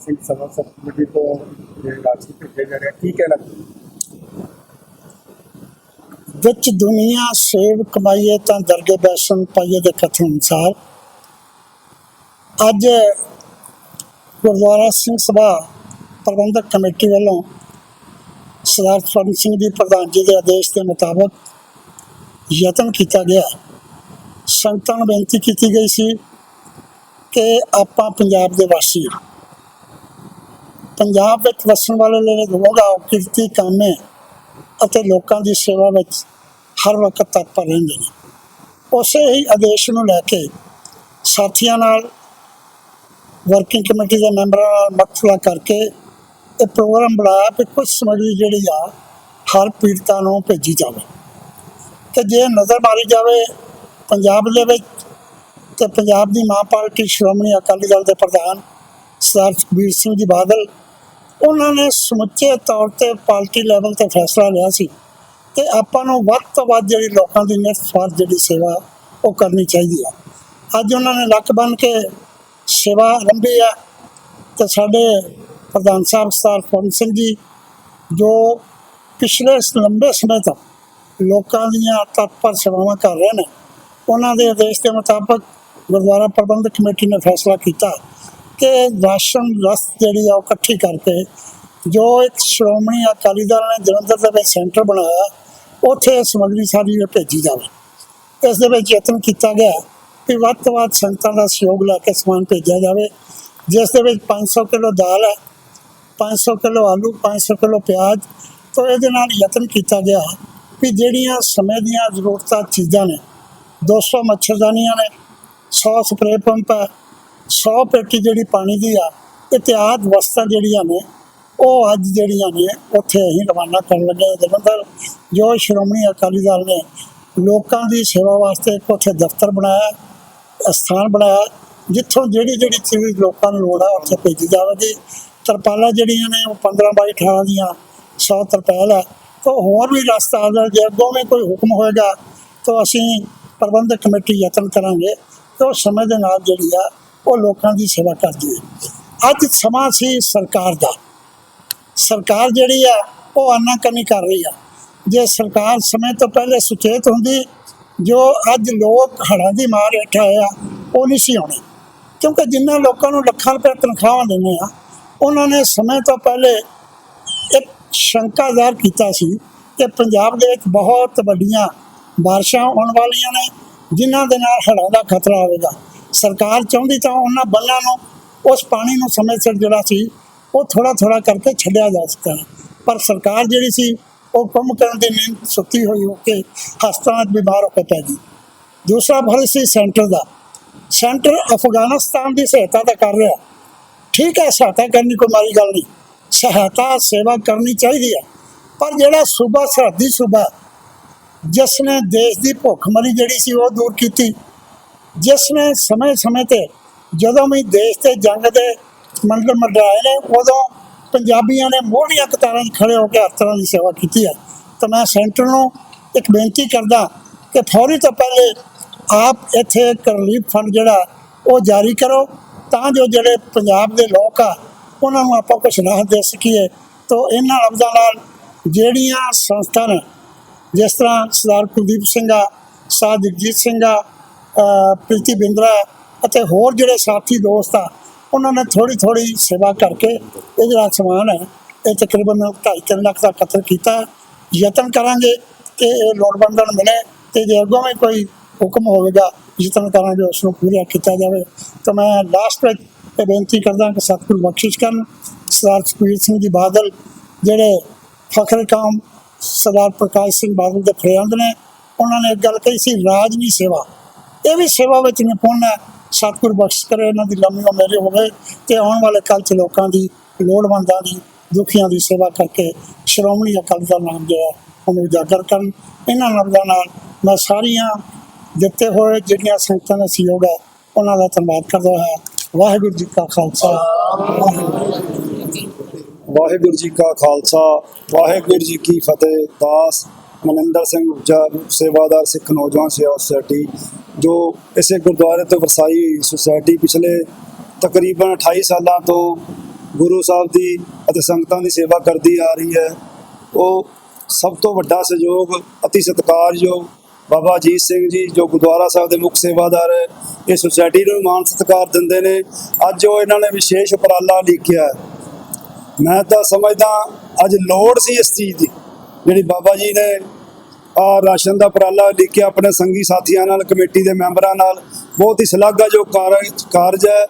Singh Sabha sub committee ਤੋਂ ਇਹ ਭੇਜੇ ਜਾ ਰਿਹਾ ਕੀ ਕਹਿਣਾ? ਵਿੱਚ ਦੁਨੀਆ ਸੇਵ ਕਮਾਈਏ ਤਾਂ ਦਰਗੇ ਬੈਸਨ ਪਾਈਏ ਦੇ ਕਥਨ ਅਨੁਸਾਰ। ਅੱਜ ਗੁਰਦੁਆਰਾ ਸਿੰਘ ਸਭਾ ਪ੍ਰਬੰਧਕ ਕਮੇਟੀ ਵੱਲੋਂ ਸਰਦਾਰ ਸਵਰਨ ਸਿੰਘ ਦੀ ਪ੍ਰਧਾਨ ਜੀ ਦੇ ਆਦੇਸ਼ ਦੇ ਮੁਤਾਬਕ ਯਤਨ ਕੀਤਾ ਗਿਆ। ਸੰਗਤਾਂ ਨੂੰ ਬੇਨਤੀ ਕੀਤੀ ਗਈ ਸੀ ਕਿ ਆਪਾਂ ਪੰਜਾਬ ਦੇ ਵਾਸੀ ਹਾਂ। ਪੰਜਾਬ ਵਿੱਚ ਵਸਣ ਵਾਲੇ ਲੋਕ ਆਓ ਕਿਰਤੀ ਕਾਮੇ ਅਤੇ ਲੋਕਾਂ ਦੀ ਸੇਵਾ ਵਿੱਚ ਹਰ ਵਕਤ ਤਤਪਰ ਰਹਿੰਦੇ ਨੇ। ਉਸੇ ਹੀ ਆਦੇਸ਼ ਨੂੰ ਲੈ ਕੇ ਸਾਥੀਆਂ ਨਾਲ ਵਰਕਿੰਗ ਕਮੇਟੀ ਦੇ ਮੈਂਬਰਾਂ ਨਾਲ ਮਸਲਾ ਕਰਕੇ ਇਹ ਪ੍ਰੋਗਰਾਮ ਬਣਾਇਆ ਕਿ ਕੁਝ ਸਮੱਗਰੀ ਜਿਹੜੀ ਆ, ਹਰ ਪੀੜਤਾ ਨੂੰ ਭੇਜੀ ਜਾਵੇ। ਕਿ ਜੇ ਨਜ਼ਰ ਮਾਰੀ ਜਾਵੇ ਪੰਜਾਬ ਦੇ ਵਿੱਚ, ਤੇ ਪੰਜਾਬ ਦੀ ਮਾਂ ਪਾਰਟੀ ਸ਼੍ਰੋਮਣੀ ਅਕਾਲੀ ਦਲ ਦੇ ਪ੍ਰਧਾਨ ਸਰਦਾਰ ਸੁਖਬੀਰ ਸਿੰਘ ਜੀ ਬਾਦਲ ਉਹਨਾਂ ਨੇ ਸਮੁੱਚੇ ਤੌਰ ਤੇ ਪਾਰਟੀ ਲੈਵਲ ਤੇ ਫੈਸਲਾ ਲਿਆ ਸੀ ਕਿ ਆਪਾਂ ਨੂੰ ਵੱਧ ਤੋਂ ਵੱਧ ਜਿਹੜੀ ਲੋਕਾਂ ਦੀ ਨਿਸਵਾਰਥ ਜਿਹੜੀ ਸੇਵਾ, ਉਹ ਕਰਨੀ ਚਾਹੀਦੀ ਹੈ। ਅੱਜ ਉਹਨਾਂ ਨੇ ਲੱਕ ਬੰਨ ਕੇ ਸੇਵਾ ਆਰੰਭੀ ਆ ਤੇ ਸਾਡੇ ਪ੍ਰਧਾਨ ਸਾਹਿਬ ਸਰਦਾਰ ਪਵਨ ਸਿੰਘ ਜੀ, ਜੋ ਪਿਛਲੇ ਲੰਬੇ ਸਮੇਂ ਤੋਂ ਲੋਕਾਂ ਦੀਆਂ ਤਤਪਰ ਸੇਵਾਵਾਂ ਕਰ ਰਹੇ ਨੇ, ਉਹਨਾਂ ਦੇ ਆਦੇਸ਼ ਦੇ ਮੁਤਾਬਕ ਗੁਰਦੁਆਰਾ ਪ੍ਰਬੰਧਕ ਕਮੇਟੀ ਨੇ ਫੈਸਲਾ ਕੀਤਾ। ਕਿ ਰਾਸ਼ਨ ਰਸਤ ਜਿਹੜੀ ਆ ਉਹ ਇਕੱਠੀ ਕਰਕੇ ਜੋ ਇੱਕ ਸ਼੍ਰੋਮਣੀ ਅਕਾਲੀ ਦਲ ਨੇ ਜਲੰਧਰ ਦੇ ਵਿੱਚ ਸੈਂਟਰ ਬਣਾਇਆ ਉੱਥੇ ਇਹ ਸਮੱਗਰੀ ਸਾਰੀ ਇਹ ਭੇਜੀ ਜਾਵੇ ਇਸ ਦੇ ਵਿੱਚ ਯਤਨ ਕੀਤਾ ਗਿਆ ਕਿ ਵੱਧ ਤੋਂ ਵੱਧ ਸੰਗਤਾਂ ਦਾ ਸਹਿਯੋਗ ਲੈ ਕੇ ਸਮਾਨ ਭੇਜਿਆ ਜਾਵੇ ਜਿਸ ਦੇ ਵਿੱਚ 500 ਕਿਲੋ ਦਾਲ ਹੈ 500 ਕਿਲੋ ਆਲੂ 500 ਕਿਲੋ ਪਿਆਜ਼ ਤੋਂ ਇਹਦੇ ਨਾਲ ਯਤਨ ਕੀਤਾ ਗਿਆ ਕਿ ਜਿਹੜੀਆਂ ਸਮੇਂ ਦੀਆਂ ਜ਼ਰੂਰਤਾਂ ਚੀਜ਼ਾਂ ਨੇ 200 ਮੱਛਰਦਾਨੀਆਂ ਨੇ 100 ਸਪਰੇ ਪੰਪ ਹੈ 100 ਪੇਟੀ ਜਿਹੜੀ ਪਾਣੀ ਦੀ ਆ ਇਤਿਆਦ ਵਸਤਾਂ ਜਿਹੜੀਆਂ ਨੇ, ਉਹ ਅੱਜ ਜਿਹੜੀਆਂ ਨੇ, ਉੱਥੇ ਅਸੀਂ ਰਵਾਨਾ ਕਰਨ ਲੱਗੇ ਹਾਂ। ਜਲੰਧਰ ਜੋ ਸ਼੍ਰੋਮਣੀ ਅਕਾਲੀ ਦਲ ਨੇ ਲੋਕਾਂ ਦੀ ਸੇਵਾ ਵਾਸਤੇ ਇੱਕ ਉੱਥੇ ਦਫ਼ਤਰ ਬਣਾਇਆ ਸਥਾਨ ਬਣਾਇਆ, ਜਿੱਥੋਂ ਜਿਹੜੀ ਜਿਹੜੀ ਚੀਜ਼ ਲੋਕਾਂ ਨੂੰ ਲੋੜ ਆ, ਉੱਥੇ ਭੇਜੀ ਜਾਵੇਗੀ। ਤਰਪਾਲਾਂ ਜਿਹੜੀਆਂ ਨੇ, ਉਹ 15 ਬਾਈ 18 ਦੀਆਂ 100 ਤਰਪਾਲ ਹੈ ਤਾਂ ਹੋਰ ਵੀ ਰਸਤਾ ਆ, ਜੇ ਅੱਗੋਂ ਵੀ ਕੋਈ ਹੁਕਮ ਹੋਏਗਾ, ਤਾਂ ਅਸੀਂ ਪ੍ਰਬੰਧਕ ਕਮੇਟੀ ਯਤਨ ਕਰਾਂਗੇ। ਕਿ ਉਹ ਸਮੇਂ ਦੇ ਨਾਲ ਜਿਹੜੀ ਆ ਉਹ ਲੋਕਾਂ ਦੀ ਸੇਵਾ ਕਰਦੀ ਹੈ। ਅੱਜ ਸਮਾਂ ਸੀ ਸਰਕਾਰ ਦਾ। ਸਰਕਾਰ ਜਿਹੜੀ ਆ, ਉਹ ਆਨਾਕਾਨੀ ਕਰ ਰਹੀ ਆ। ਜੇ ਸਰਕਾਰ ਸਮੇਂ ਤੋਂ ਪਹਿਲੇ ਸੁਚੇਤ ਹੁੰਦੀ, ਜੋ ਅੱਜ ਲੋਕ ਹੜ੍ਹਾਂ ਦੀ ਮਾਰ ਹੇਠ ਆਏ ਆ, ਉਹ ਨਹੀਂ ਸੀ ਆਉਣੀ। ਕਿਉਂਕਿ ਜਿੰਨਾ ਲੋਕਾਂ ਨੂੰ ਲੱਖਾਂ ਰੁਪਏ ਤਨਖਾਹਾਂ ਦਿੰਦੇ ਆ, ਉਹਨਾਂ ਨੇ ਸਮੇਂ ਤੋਂ ਪਹਿਲੇ ਇੱਕ ਸ਼ੰਕਾ ਜ਼ਾਹਰ ਕੀਤਾ ਸੀ ਕਿ ਪੰਜਾਬ ਦੇ ਵਿੱਚ ਬਹੁਤ ਵੱਡੀਆਂ ਬਾਰਿਸ਼ਾਂ ਆਉਣ ਵਾਲੀਆਂ ਨੇ, ਜਿਨ੍ਹਾਂ ਦੇ ਨਾਲ ਹੜ੍ਹਾਂ ਦਾ ਖਤਰਾ ਹੋਵੇਗਾ। ਸਰਕਾਰ ਚਾਹੁੰਦੀ ਤਾਂ ਉਹਨਾਂ ਬੰਨਾਂ ਨੂੰ, ਉਸ ਪਾਣੀ ਨੂੰ ਸਮੇਂ ਸਿਰ ਜਿਹੜਾ ਸੀ, ਉਹ ਥੋੜਾ ਥੋੜਾ ਕਰਕੇ ਛੱਡਿਆ ਜਾ ਸਕਦਾ ਹੈ। ਪਰ ਸਰਕਾਰ ਜਿਹੜੀ ਸੀ, ਉਹ ਕੰਮ ਕਰਨ ਦੀ ਨੀਂਦ ਸੁੱਤੀ ਹੋਈ ਹੋ ਕੇ ਹਸਪਤਾਲਾਂ 'ਚ ਬਿਮਾਰ ਹੋ ਕੇ ਪੈ ਗਈ। ਦੂਸਰਾ ਫਰਜ਼ ਸੀ ਸੈਂਟਰ ਦਾ। ਸੈਂਟਰ ਅਫਗਾਨਿਸਤਾਨ ਦੀ ਸਹਾਇਤਾ ਤਾਂ ਕਰ ਰਿਹਾ। ਠੀਕ ਹੈ, ਸਹਾਇਤਾ ਕਰਨੀ ਕੋਈ ਮਾੜੀ ਗੱਲ ਨਹੀਂ। ਸਹਾਇਤਾ, ਸੇਵਾ ਕਰਨੀ ਚਾਹੀਦੀ ਹੈ। ਪਰ ਜਿਹੜਾ ਸੂਬਾ, ਸਰਹੱਦੀ ਸੂਬਾ, ਜਿਸ ਨੇ ਦੇਸ਼ ਦੀ ਭੁੱਖਮਰੀ ਜਿਹੜੀ ਸੀ, ਉਹ ਦੂਰ ਕੀਤੀ। ਜਿਸ ਨੇ ਸਮੇਂ-ਸਮੇਂ ਤੇ ਜਦੋਂ ਵੀ ਦੇਸ਼ ਤੇ ਜੰਗ ਦੇ ਮੰਡਲ ਮੰਡਰਾਏ ਨੇ, ਉਦੋਂ ਪੰਜਾਬੀਆਂ ਨੇ ਮੋਹਰੀਆਂ ਕਤਾਰਾਂ 'ਚ ਖੜੇ ਹੋ ਕੇ ਹਰ ਤਰ੍ਹਾਂ ਦੀ ਸੇਵਾ ਕੀਤੀ ਹੈ। ਤਾਂ ਮੈਂ ਸੈਂਟਰ ਨੂੰ ਇੱਕ ਬੇਨਤੀ ਕਰਦਾ ਕਿ ਫੌਰੀ ਤੋਂ ਪਹਿਲੇ ਆਪ ਇੱਥੇ ਇੱਕ ਰਿਲੀਫ ਫੰਡ ਜਿਹੜਾ, ਉਹ ਜਾਰੀ ਕਰੋ, ਤਾਂ ਜੋ ਜਿਹੜੇ ਪੰਜਾਬ ਦੇ ਲੋਕ ਆ, ਉਹਨਾਂ ਨੂੰ ਆਪਾਂ ਕੁਝ ਰਾਹਤ ਦੇ ਸਕੀਏ। ਤਾਂ ਇਹਨਾਂ ਲਫ਼ਜ਼ਾਂ ਨਾਲ ਜਿਹੜੀਆਂ ਸੰਸਥਾ ਨੇ ਜਿਸ ਤਰ੍ਹਾਂ ਸਰਦਾਰ ਕੁਲਦੀਪ ਸਿੰਘ ਆ ਸਾਹ ਜਗਜੀਤ ਸਿੰਘ ਆ ਪ੍ਰੀਤੀ ਬਿੰਦਰਾ ਅਤੇ ਹੋਰ ਜਿਹੜੇ ਸਾਥੀ ਦੋਸਤ ਆ, ਉਹਨਾਂ ਨੇ ਥੋੜੀ ਥੋੜੀ ਸੇਵਾ ਕਰਕੇ ਇਹ ਜਿਹੜਾ ਸਮਾਨ ਹੈ, ਇਹ ਤਕਰੀਬਨ 2.5 ਲੱਖ ਦਾ ਕਤਲ ਕੀਤਾ ਯਤਨ ਕਰਾਂਗੇ ਕਿ ਇਹ ਲੋੜਵੰਦਾਂ ਨੂੰ ਮਿਲੇ ਤੇ ਜੇ ਅੱਗੋਂ ਵੀ ਕੋਈ ਹੁਕਮ ਹੋਵੇਗਾ, ਯਤਨ ਕਰਾਂਗੇ, ਉਸ ਨੂੰ ਪੂਰਾ ਕੀਤਾ ਜਾਵੇ। ਤਾਂ ਮੈਂ ਲਾਸਟ ਵਿੱਚ ਇਹ ਬੇਨਤੀ ਕਰਦਾ ਕਿ ਸਤਿਗੁਰ ਬਖਸ਼ਿਸ਼ ਕਰਨ। ਸਰਦਾਰ ਸੁਖਬੀਰ ਸਿੰਘ ਜੀ ਬਾਦਲ, ਜਿਹੜੇ ਫਖਰ ਕਾਮ ਸਰਦਾਰ ਪ੍ਰਕਾਸ਼ ਸਿੰਘ ਬਾਦਲ ਦੇ ਫਰਿਆਦ ਨੇ, ਉਹਨਾਂ ਨੇ ਇੱਕ ਗੱਲ ਕਹੀ ਸੀ, ਰਾਜ ਨਹੀਂ ਸੇਵਾ। ਇਹ ਵੀ ਸੇਵਾ ਵਿੱਚ ਨਿਪੁੰਨ ਹੈ। ਸਤਿਗੁਰ ਬਖਸ਼ ਕਰੇ ਇਹਨਾਂ ਦੀ ਲੰਮੀ ਉਮਰ ਹੋਵੇ ਤੇ ਆਉਣ ਵਾਲੇ ਕੱਲ ਚ ਲੋਕਾਂ ਦੀ ਲੋੜਵੰਦਾਂ ਦੀ ਦੁਖੀਆਂ ਦੀ ਸੇਵਾ ਕਰਕੇ ਸ਼੍ਰੋਮਣੀ ਅਕਾਲੀ ਦਲ ਨਾਮ ਜਿਹੜਾ ਹੈ, ਉਹਨੂੰ ਉਜਾਗਰ ਕਰਨ। ਇਹਨਾਂ ਲਫ਼ਜ਼ਾਂ ਨਾਲ ਮੈਂ ਸਾਰੀਆਂ ਦਿੱਤੇ ਹੋਏ ਜਿਹੜੀਆਂ ਸੰਗਤਾਂ ਦਾ ਸਹਿਯੋਗ ਹੈ ਉਹਨਾਂ ਦਾ ਧੰਨਵਾਦ ਕਰਦਾ ਹਾਂ। ਵਾਹਿਗੁਰੂ ਜੀ ਕਾ ਖਾਲਸਾ। ਵਾਹਿਗੁਰੂ ਜੀ ਕਾ ਖਾਲਸਾ। ਵਾਹਿਗੁਰੂ ਜੀ ਕੀ ਫਤਿਹ। ਦਾਸ ਮਨਿੰਦਰ ਸਿੰਘ ਸੇਵਾਦਾਰ ਸਿੱਖ ਨੌਜਵਾਨ ਸੇਵਾ ਸੁਸਾਇਟੀ ਜੋ ਇਸੇ ਗੁਰਦੁਆਰੇ ਤੋਂ ਵਰਸਾਈ ਸੁਸਾਇਟੀ ਪਿਛਲੇ ਤਕਰੀਬਨ 28 ਸਾਲਾਂ ਤੋਂ ਗੁਰੂ ਸਾਹਿਬ ਦੀ ਅਤੇ ਸੰਗਤਾਂ ਦੀ ਸੇਵਾ ਕਰਦੀ ਆ ਰਹੀ ਹੈ। ਉਹ ਸਭ ਤੋਂ ਵੱਡਾ ਸਹਿਯੋਗ, ਅਤੀ ਸਤਿਕਾਰਯੋਗ ਬਾਬਾ ਅਜੀਤ ਸਿੰਘ ਜੀ, ਜੋ ਗੁਰਦੁਆਰਾ ਸਾਹਿਬ ਦੇ ਮੁੱਖ ਸੇਵਾਦਾਰ ਹੈ, ਇਹ ਸੁਸਾਇਟੀ ਨੂੰ ਮਾਨ ਸਤਿਕਾਰ ਦਿੰਦੇ ਨੇ। ਅੱਜ ਉਹ ਇਹਨਾਂ ਨੇ ਵਿਸ਼ੇਸ਼ ਉਪਰਾਲਾ ਲਿਖਿਆ ਮੈਂ ਤਾਂ ਸਮਝਦਾ, ਅੱਜ ਲੋੜ ਸੀ ਇਸ ਚੀਜ਼ ਦੀ, ਜਿਹੜੀ ਬਾਬਾ ਜੀ ਨੇ ਆ ਰਾਸ਼ਨ ਦਾ ਉਪਰਾਲਾ ਲਿਖਿਆ ਆਪਣੇ ਸੰਗੀ ਸਾਥੀਆਂ ਨਾਲ, ਕਮੇਟੀ ਦੇ ਮੈਂਬਰਾਂ ਨਾਲ। ਬਹੁਤ ਹੀ ਸ਼ਲਾਘਾਯੋਗ ਕਾਰਜ ਹੈ।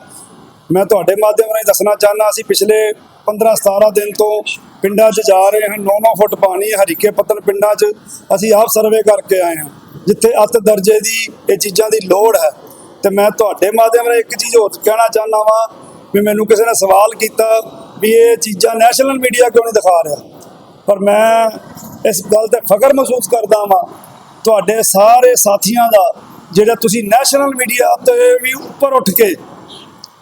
ਮੈਂ ਤੁਹਾਡੇ ਮਾਧਿਅਮ ਰਾਹੀਂ ਦੱਸਣਾ ਚਾਹੁੰਦਾ, ਅਸੀਂ ਪਿਛਲੇ 15 17 ਦਿਨ ਤੋਂ ਪਿੰਡਾਂ 'ਚ ਜਾ ਰਹੇ ਹਾਂ। 9-9 ਫੁੱਟ ਪਾਣੀ ਹਰੀਕੇ ਪੱਤਨ ਪਿੰਡਾਂ 'ਚ। ਅਸੀਂ ਆਪ ਸਰਵੇ ਕਰਕੇ ਆਏ ਹਾਂ, ਜਿੱਥੇ ਅੱਤ ਦਰਜੇ ਦੀ ਇਹ ਚੀਜ਼ਾਂ ਦੀ ਲੋੜ ਹੈ। ਤੇ ਮੈਂ ਤੁਹਾਡੇ ਮਾਧਿਅਮ ਰਾਹੀਂ ਇੱਕ ਚੀਜ਼ ਹੋਰ ਕਹਿਣਾ ਚਾਹੁੰਦਾ ਵਾਂ, ਵੀ ਮੈਨੂੰ ਕਿਸੇ ਨੇ ਸਵਾਲ ਕੀਤਾ ਵੀ ਇਹ ਚੀਜ਼ਾਂ ਨੈਸ਼ਨਲ ਮੀਡੀਆ ਕਿਉਂ ਨਹੀਂ ਦਿਖਾ ਰਿਹਾ? ਪਰ ਮੈਂ ਇਸ ਗੱਲ ਤੇ ਫਖਰ ਮਹਿਸੂਸ ਕਰਦਾ ਵਾਂ। ਤੁਹਾਡੇ ਸਾਰੇ ਸਾਥੀਆਂ ਦਾ, ਜਿਹੜਾ ਤੁਸੀਂ ਨੈਸ਼ਨਲ ਮੀਡੀਆ ਤੇ ਵੀ ਉੱਪਰ ਉੱਠ ਕੇ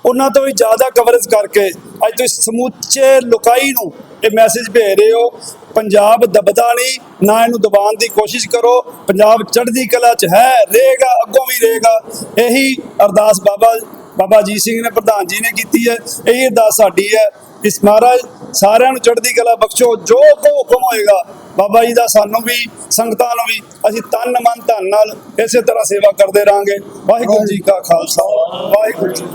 ਉਹਨਾਂ ਤੋਂ ਵੀ ਜ਼ਿਆਦਾ ਕਵਰੇਜ ਕਰਕੇ ਅੱਜ ਤੁਸੀਂ ਸਮੁੱਚੇ ਲੋਕਾਈ ਨੂੰ ਇਹ ਮੈਸੇਜ ਭੇਜ ਰਹੇ ਹੋ, ਪੰਜਾਬ ਦਬਦਾ ਨਹੀਂ, ਨਾ ਇਹਨੂੰ ਦਬਾਉਣ ਦੀ ਕੋਸ਼ਿਸ਼ ਕਰੋ, ਪੰਜਾਬ ਚੜ੍ਹਦੀ ਕਲਾ 'ਚ ਹੈ, ਰਹੇਗਾ, ਅੱਗੋਂ ਵੀ ਰਹੇਗਾ। ਇਹੀ ਅਰਦਾਸ ਬਾਬਾ ਬਾਬਾ ਅਜੀਤ ਸਿੰਘ ਨੇ, ਪ੍ਰਧਾਨ ਜੀ ਨੇ ਕੀਤੀ ਹੈ, ਇਹੀ ਅਰਦਾਸ ਸਾਡੀ ਹੈ। ਇਸ ਮਹਾਰਾਜ ਸਾਰਿਆਂ ਨੂੰ ਚੜ੍ਹਦੀ ਕਲਾ ਬਖਸ਼ੋ, ਜੋ ਕੋ ਹੁਕਮ ਹੋਏਗਾ, ਬਾਬਾ ਜੀ ਦਾ ਸਾਨੂੰ ਵੀ, ਸੰਗਤਾਂ ਨੂੰ ਵੀ, ਅਸੀਂ ਤਨ ਮਨ ਧਨ ਨਾਲ ਇਸੇ ਤਰ੍ਹਾਂ ਸੇਵਾ ਕਰਦੇ ਰਾਂਗੇ ਵਾਹਿਗੁਰੂ ਜੀ ਕਾ ਖਾਲਸਾ, ਵਾਹਿਗੁਰੂ ਜੀ